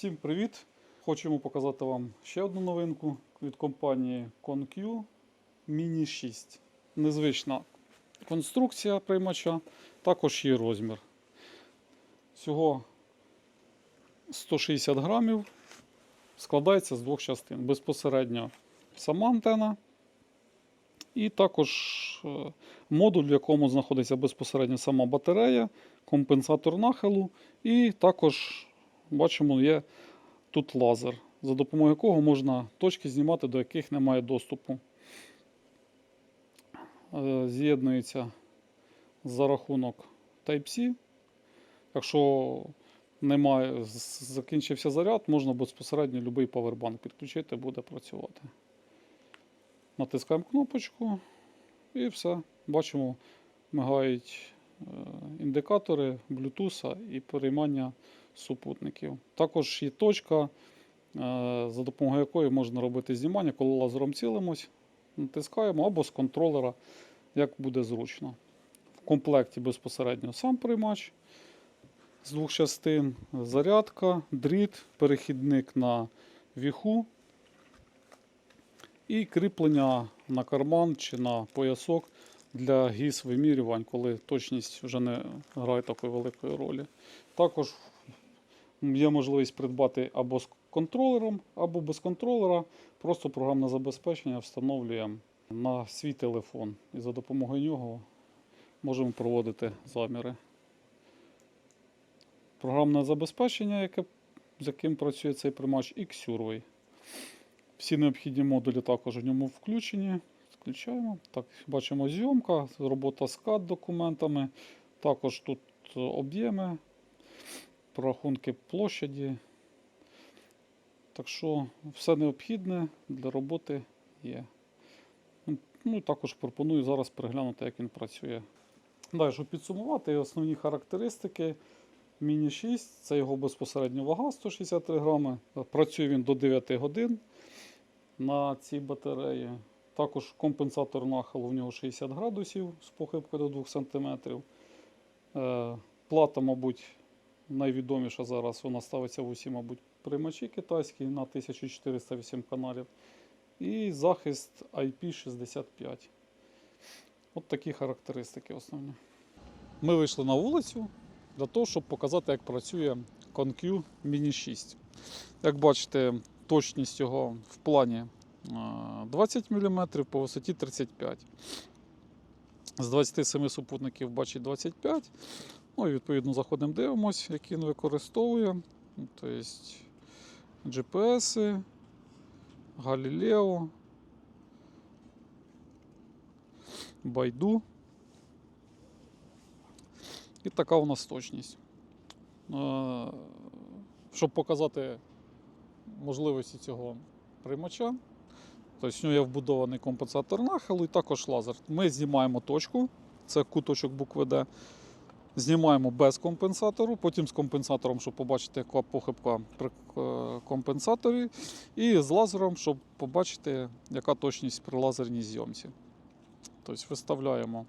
Всім привіт! Хочемо показати вам ще одну новинку від компанії ConQ Mini 6. Незвична конструкція приймача, також є розмір. Всього 160 грамів. Складається з двох частин. Безпосередньо сама антена. І також е, модуль, в якому знаходиться безпосередньо сама батарея, компенсатор нахилу, і також бачимо, є тут лазер, за допомогою якого можна точки знімати, до яких немає доступу. Е, З'єднується за рахунок Type-C. Якщо немає, закінчився заряд, можна безпосередньо будь-який павербанк підключити, буде працювати. Натискаємо кнопочку і все. Бачимо, мигають е, індикатори Bluetooth і переймання супутників. Також є точка, е, за допомогою якої можна робити знімання, коли лазером цілимось, натискаємо або з контролера, як буде зручно. В комплекті безпосередньо сам приймач з двох частин, зарядка, дріт, перехідник на віху і кріплення на карман чи на поясок для гіс вимірювань, коли точність вже не грає такої великої ролі. Також є можливість придбати або з контролером, або без контролера. Просто програмне забезпечення встановлюємо на свій телефон. І за допомогою нього можемо проводити заміри. Програмне забезпечення, яке, з яким працює цей приймач, Xurway. Всі необхідні модулі також в ньому включені. Включаємо. Так, бачимо зйомка, робота з CAD документами. Також тут об'єми, прорахунки площаді. Так що все необхідне для роботи є. Ну, також пропоную зараз переглянути, як він працює. Далі, щоб підсумувати, основні характеристики. Міні 6 це його безпосередня вага 163 грами. Працює він до 9 годин на цій батареї. Також компенсатор нахилу в нього 60 градусів з похибкою до 2 см. Е, Плата, мабуть, найвідоміша зараз. Вона ставиться в усі, мабуть, приймачі китайські на 1408 каналів. І захист IP65. От такі характеристики основні. Ми вийшли на вулицю для того, щоб показати, як працює ConQ Mini 6. Як бачите, точність його в плані е, 20 мм, по висоті 35 З 27 супутників бачить 25. Ну і відповідно заходимо, дивимося, які він використовує. Тобто GPS, Galileo, Байду. І така у нас точність. Е, Щоб показати можливості цього приймача, тобто в нього є вбудований компенсатор нахилу і також лазер. Ми знімаємо точку, це куточок букви D. Знімаємо без компенсатору, потім з компенсатором, щоб побачити, яка похибка при е, компенсаторі, і з лазером, щоб побачити, яка точність при лазерній зйомці. Тобто виставляємо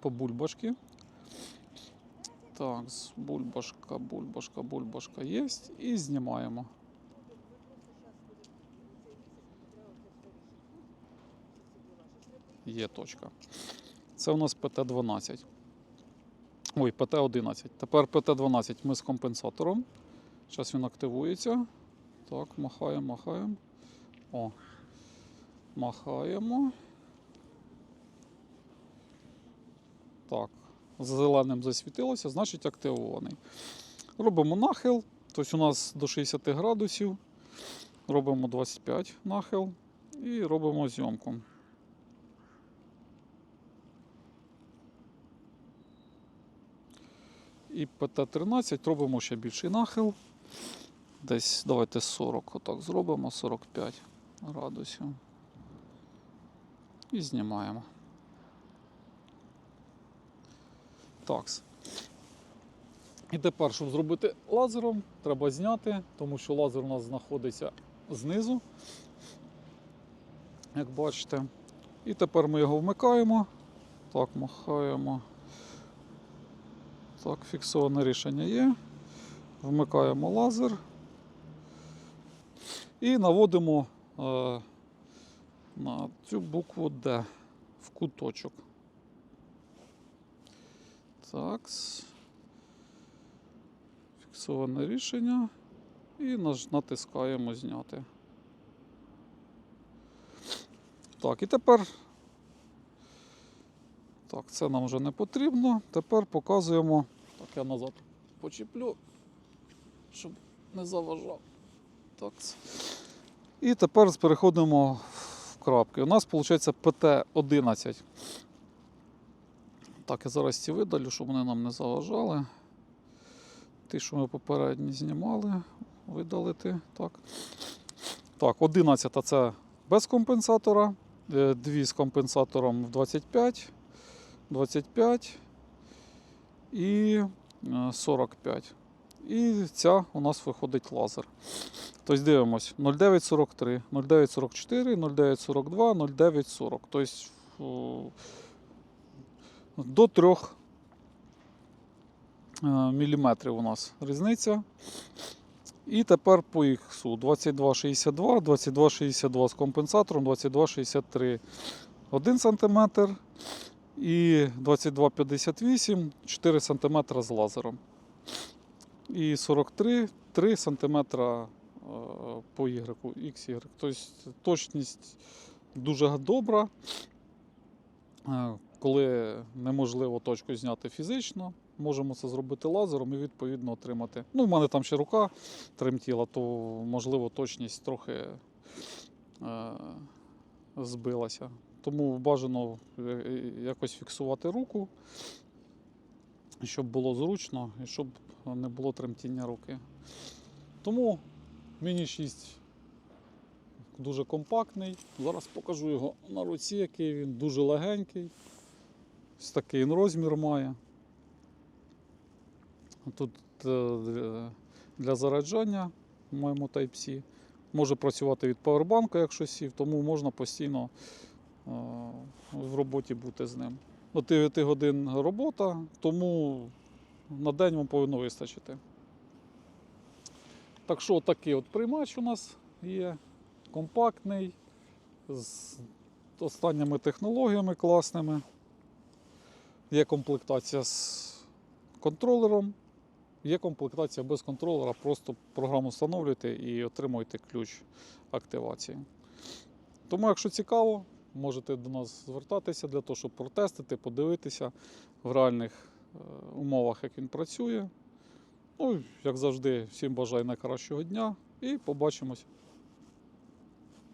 по бульбашки. Так, бульбашка, бульбашка, бульбашка є. І знімаємо. Є точка. Це у нас ПТ-12. Ой, ПТ-11. Тепер ПТ-12 ми з компенсатором. Зараз він активується. Так, махаємо, махаємо. О. Махаємо. Так, зеленим засвітилося, значить активований. Робимо нахил, тобто у нас до 60 градусів. Робимо 25 нахил і робимо зйомку. І ПТ-13 робимо ще більший нахил. Десь давайте 40, отак зробимо, 45 градусів. І знімаємо. Такс. І тепер, щоб зробити лазером, треба зняти, тому що лазер у нас знаходиться знизу, як бачите. І тепер ми його вмикаємо. Так, махаємо. Так, фіксоване рішення є. Вмикаємо лазер. І наводимо е, на цю букву Д в куточок. Так. Фіксоване рішення. І натискаємо зняти. Так, і тепер. Так, це нам вже не потрібно. Тепер показуємо. Так, я назад почіплю, щоб не заважав. Так. І тепер переходимо в крапки. У нас виходить ПТ-11. Так, я зараз ці видалю, щоб вони нам не заважали. Ті, що ми попередні знімали, видалити. Так, так 11 це без компенсатора. е, Дві з компенсатором в 25, 25 і е, 45. І ця у нас виходить лазер. Тобто дивимось 0943, 0944, 0942, 0940. Тобто до 3 мм у нас різниця. І тепер по іксу 2262, 2262 з компенсатором, 2263 1 см і 2258 4 см з лазером. І 43 3 см по Y, XY. Тобто точність дуже добра. Е, Коли неможливо точку зняти фізично, можемо це зробити лазером і відповідно отримати. Ну, в мене там ще рука тремтіла, то можливо точність трохи е, збилася. Тому бажано е, е, якось фіксувати руку, щоб було зручно і щоб не було тремтіння руки. Тому Міні 6 дуже компактний. Зараз покажу його на руці, який він дуже легенький. Ось такий розмір має. Тут е, для заряджання маємо Type-C. Може працювати від павербанку, якщо сів, тому можна постійно в роботі бути з ним. До 9 годин робота, тому на день вам повинно вистачити. Так що такий от приймач у нас є компактний, з останніми технологіями класними. Є комплектація з контролером, є комплектація без контролера, просто програму встановлюєте і отримуєте ключ активації. Тому, якщо цікаво, можете до нас звертатися для того, щоб протестити, подивитися в реальних е, умовах, як він працює. Ну, як завжди, всім бажаю найкращого дня і побачимось.